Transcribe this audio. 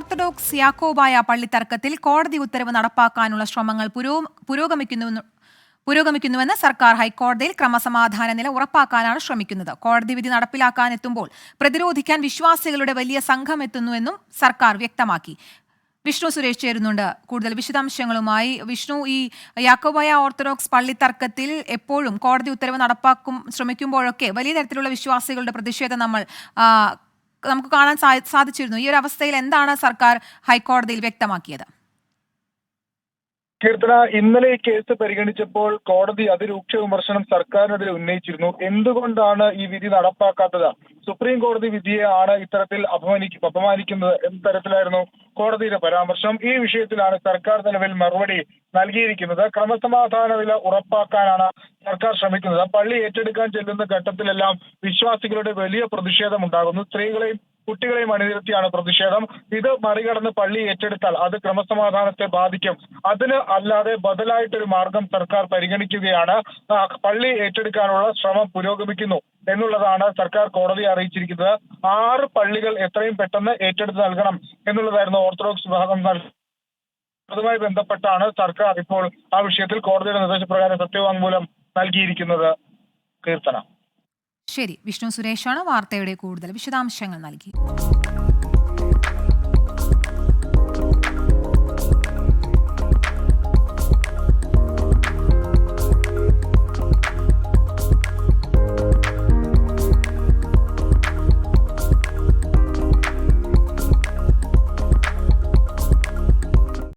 Orthodox Yakobaya പള്ളി തർക്കത്തിൽ കോടതി ഉത്തരവ് നടപ്പാക്കാനുള്ള ശ്രമങ്ങൾ പുരോ- പുരോഗമിക്കുന്നു പുരോഗമിക്കുന്നുവെന്ന് സർക്കാർ ഹൈക്കോടതിയിൽ ക്രമസമാധാന നില ഉറപ്പാക്കാനാണ് ശ്രമിക്കുന്നത്. കോടതി വിധി നടപ്പിലാക്കാനെത്തുമ്പോൾ പ്രതിരോധിക്കാൻ വിശ്വാസികളുടെ വലിയ സംഘം എത്തുന്നുവെന്നും സർക്കാർ വ്യക്തമാക്കി. വിഷ്ണു സുരേഷ് ചേരുന്നുണ്ട്. കൂടുതൽ വിശദാംശങ്ങളുമായി വിഷ്ണു ഈ യാക്കോബായ ഓർത്തഡോക്സ് പള്ളി തർക്കത്തിൽ എപ്പോഴും കോടതി ഉത്തരവ് നടപ്പാക്കും ശ്രമിക്കുമ്പോഴൊക്കെ വലിയ തരത്തിലുള്ള വിശ്വാസികളുടെ പ്രതിഷേധം നമ്മൾ നമുക്ക് കാണാൻ സാധിച്ചിരുന്നു. ഈ ഒരു അവസ്ഥയിൽ എന്താണ് സർക്കാർ ഹൈക്കോടതിയിൽ വ്യക്തമാക്കിയത്? കീർത്തന ഇന്നലെ ഈ കേസ് പരിഗണിച്ചപ്പോൾ കോടതി അതിരൂക്ഷ വിമർശനം സർക്കാരിനെതിരെ ഉന്നയിച്ചിരുന്നു. എന്തുകൊണ്ടാണ് ഈ വിധി നടപ്പാക്കാത്തത്? സുപ്രീം കോടതി വിധിയെ ആണ് ഇത്തരത്തിൽ അപമാനിക്കും അപമാനിക്കുന്നത് എന്ന തരത്തിലായിരുന്നു കോടതിയുടെ പരാമർശം. ഈ വിഷയത്തിലാണ് സർക്കാർ നിലവിൽ മറുപടി നൽകിയിരിക്കുന്നത്. ക്രമസമാധാന നില ഉറപ്പാക്കാനാണ് സർക്കാർ ശ്രമിക്കുന്നത്. പള്ളി ഏറ്റെടുക്കാൻ ചെല്ലുന്ന ഘട്ടത്തിലെല്ലാം വിശ്വാസികളുടെ വലിയ പ്രതിഷേധം ഉണ്ടാകുന്നു സ്ത്രീകളെയും കുട്ടികളെയും അണിനിരത്തിയാണ് പ്രതിഷേധം. ഇത് മറികടന്ന് പള്ളി ഏറ്റെടുത്താൽ അത് ക്രമസമാധാനത്തെ ബാധിക്കും. അതിന് അല്ലാതെ ബദലായിട്ടൊരു മാർഗം സർക്കാർ പരിഗണിക്കുകയാണ്. പള്ളി ഏറ്റെടുക്കാനുള്ള ശ്രമം പുരോഗമിക്കുന്നു എന്നുള്ളതാണ് സർക്കാർ കോടതിയെ അറിയിച്ചിരിക്കുന്നത്. ആറ് പള്ളികൾ എത്രയും പെട്ടെന്ന് ഏറ്റെടുത്ത് നൽകണം എന്നുള്ളതായിരുന്നു ഓർത്തഡോക്സ് വിഭാഗം അതുമായി ബന്ധപ്പെട്ടാണ് സർക്കാർ ഇപ്പോൾ ആ വിഷയത്തിൽ കോടതിയുടെ നിർദ്ദേശപ്രകാരം സത്യവാങ്മൂലം നൽകിയിരിക്കുന്നത്. കീർത്തന. ശരി വിഷ്ണു സുരേഷാണ് വാർത്തയുടെ കൂടുതൽ വിശദാംശങ്ങൾ നൽകി.